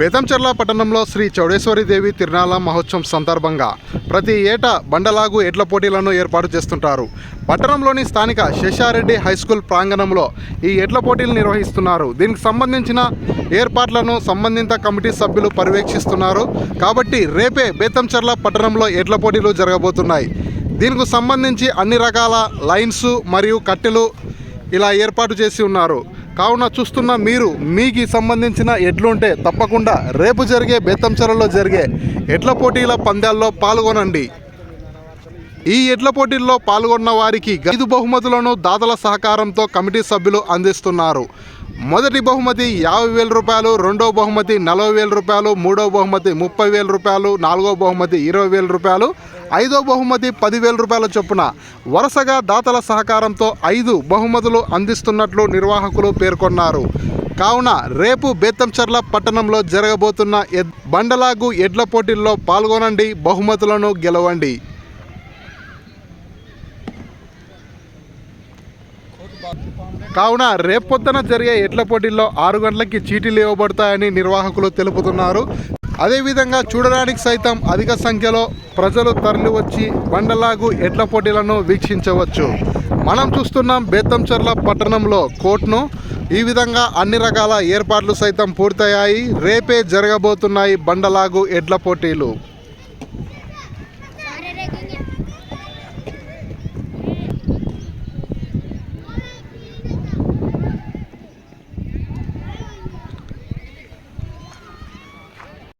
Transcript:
బేతంచెర్ల పట్టణంలో శ్రీ చౌడేశ్వరి దేవి తిరునాళ మహోత్సవం సందర్భంగా ప్రతి ఏటా బండలాగు ఎడ్ల పోటీలను ఏర్పాటు చేస్తుంటారు. పట్టణంలోని స్థానిక శేషారెడ్డి హై స్కూల్ ప్రాంగణంలో ఈ ఎడ్ల పోటీలు నిర్వహిస్తున్నారు. దీనికి సంబంధించిన ఏర్పాట్లను సంబంధిత కమిటీ సభ్యులు పర్యవేక్షిస్తున్నారు. కాబట్టి రేపే బేతంచెర్ల పట్టణంలో ఎడ్ల పోటీలు జరగబోతున్నాయి. దీనికి సంబంధించి అన్ని రకాల లైన్స్ మరియు కట్టెలు ఇలా ఏర్పాటు చేసి ఉన్నారు. కావున చూస్తున్న మీరు మీకు సంబంధించిన ఎడ్లుంటే తప్పకుండా రేపు జరిగే బేతంచెరలో జరిగే ఎడ్ల పోటీల పందాల్లో పాల్గొనండి. ఈ ఎడ్ల పోటీల్లో పాల్గొన్న వారికి ఐదు బహుమతులను దాతల సహకారంతో కమిటీ సభ్యులు అందిస్తున్నారు. మొదటి బహుమతి యాభై వేల రూపాయలు రెండో బహుమతి నలభై వేల రూపాయలు మూడో బహుమతి ముప్పై వేల రూపాయలు నాలుగో బహుమతి ఇరవై వేల రూపాయలు ఐదో బహుమతి పదివేల రూపాయల చొప్పున వరుసగా దాతల సహకారంతో ఐదు బహుమతులు అందిస్తున్నట్లు నిర్వాహకులు పేర్కొన్నారు. కావున రేపు బేతంచర్ల పట్టణంలో జరగబోతున్న బండలాగు ఎడ్ల పోటీల్లో పాల్గొనండి బహుమతులను గెలవండి. కావున రేపొద్దున జరిగే ఎడ్ల పోటీల్లో ఆరు గంటలకి చీటీలు ఇవ్వబడతాయని నిర్వాహకులు తెలుపుతున్నారు. అదేవిధంగా చూడడానికి సైతం అధిక సంఖ్యలో ప్రజలు తరలి వచ్చి బండలాగు ఎడ్ల పోటీలను వీక్షించవచ్చు. మనం చూస్తున్నాం బేతంచర్ల పట్టణంలో కోర్టును. ఈ విధంగా అన్ని రకాల ఏర్పాట్లు సైతం పూర్తయ్యాయి. రేపే జరగబోతున్నాయి బండలాగు ఎడ్ల పోటీలు.